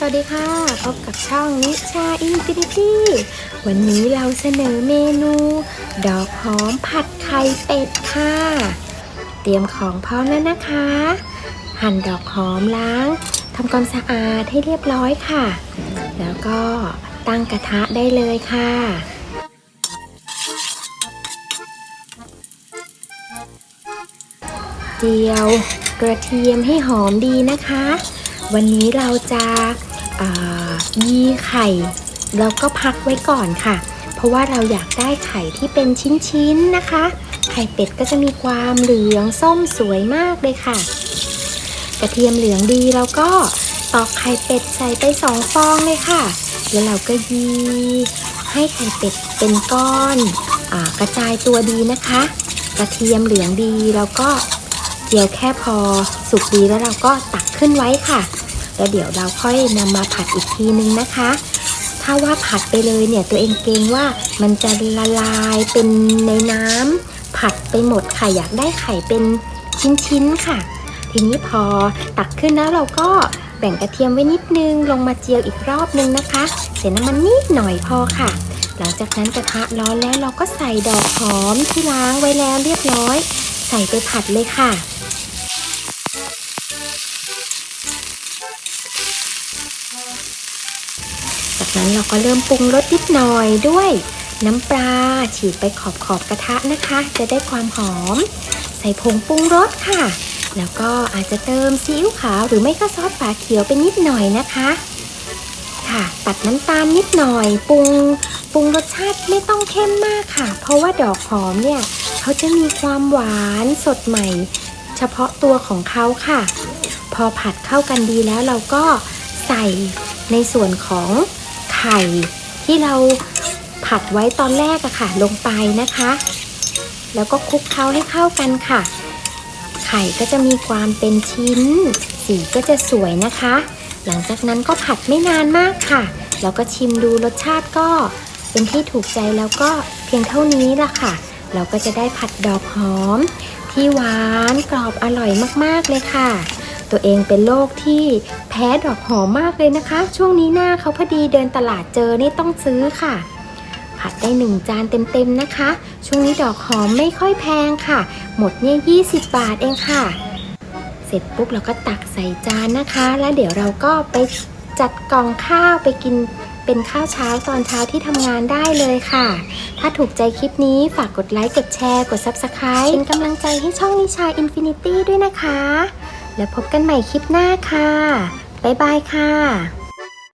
สวัสดีค่ะ พบกับช่องนิชาอินฟินิตี้วันนี้เราเสนอเมนู ดอกหอมผัดไข่เป็ดค่ะ เตรียมของพร้อมแล้วนะคะ หั่นดอกหอมล้างทำความสะอาดให้เรียบร้อยค่ะ แล้วก็ตั้งกระทะได้เลยค่ะเจียวกระเทียมให้หอมดีนะคะ วันนี้เราจะยีไข่แล้วก็พักไว้ก่อนค่ะ เพราะว่าเราอยากได้ไข่ที่เป็นชิ้นๆนะคะ ไข่เป็ดก็จะมีความเหลืองส้มสวยมากเลยค่ะ กระเทียมเหลืองดีเราก็ตอกไข่เป็ดใส่ไปสองฟองเลยค่ะ แล้วเราก็ยี ให้ไข่เป็ดเป็นก้อนอกระจายตัวดีนะคะ กระเทียมเหลืองดีแล้วก็ เจียวแค่พอสุกดีแล้วเราก็ตักขึ้นไว้ค่ะ แล้วเดี๋ยวเราค่อยนำมาผัดอีกทีนึงนะคะ ถ้าว่าผัดไปเลยเนี่ยตัวเองเกรงว่ามันจะละลายเป็นในน้ำผัดไปหมดค่ะอยากได้ไข่เป็นชิ้นๆค่ะ ทีนี้พอตักขึ้นแล้วเราก็แบ่งกระเทียมไว้นิดนึง ลงมาเจียวอีกรอบนึงนะคะเสน้ำมันนิดหน่อยพอค่ะ หลังจากนั้นกระทะร้อนแล้วเราก็ใส่ดอกหอมที่ล้างไว้แล้วเรียบร้อย ใส่ไปผัดเลยค่ะ จากนั้นเราก็เริ่มปรุงรสนิดหน่อยด้วยน้ำปลาฉีดไปขอบขอบกระทะนะคะ จะได้ความหอม ใส่ผงปรุงรสค่ะ แล้วก็อาจจะเติมซีอิ๊วขาวหรือไม่ก็ซอสฝาเขียวไปนิดหน่อยนะคะ ค่ะ ตัดน้ำตาลนิดหน่อยปรุงปรุงรสชาติไม่ต้องเข้มมากค่ะ เพราะว่าดอกหอมเนี่ย เขาจะมีความหวานสดใหม่ เฉพาะตัวของเขาค่ะ พอผัดเข้ากันดีแล้วเราก็ใส่ในส่วนของไข่ที่เราผัดไว้ตอนแรกอะค่ะ ลงไปนะคะ แล้วก็คลุกเคล้าให้เข้ากันค่ะ ไข่ก็จะมีความเป็นชิ้น สีก็จะสวยนะคะ หลังจากนั้นก็ผัดไม่นานมากค่ะ แล้วก็ชิมดูรสชาติก็ เป็นที่ถูกใจแล้วก็เพียงเท่านี้ละค่ะ เราก็จะได้ผัดดอกหอม ที่หวานกรอบอร่อยมากๆเลยค่ะ ตัวเองเป็นโรคที่แพ้ดอกหอมมากเลยนะคะ ช่วงนี้หน้าเขาพอดีเดินตลาดเจอนี่ต้องซื้อค่ะ ผัดได้หนึ่งจานเต็มๆนะคะ ช่วงนี้ดอกหอมไม่ค่อยแพงค่ะ หมดเนี่ย20 บาทเองค่ะ เสร็จปุ๊บเราก็ตักใส่จานนะคะ แล้วเดี๋ยวเราก็ไปจัดกล่องข้าวไปกิน เป็นข้าวเช้าตอนเช้าที่ทำงานได้เลยค่ะ ถ้าถูกใจคลิปนี้ฝากกดไลค์ กดแชร์ กด Subscribe เป็นกำลังใจให้ช่องนิชาอินฟินิตี้ด้วยนะคะ แล้วพบกันใหม่คลิปหน้าค่ะ บ๊ายบายค่ะ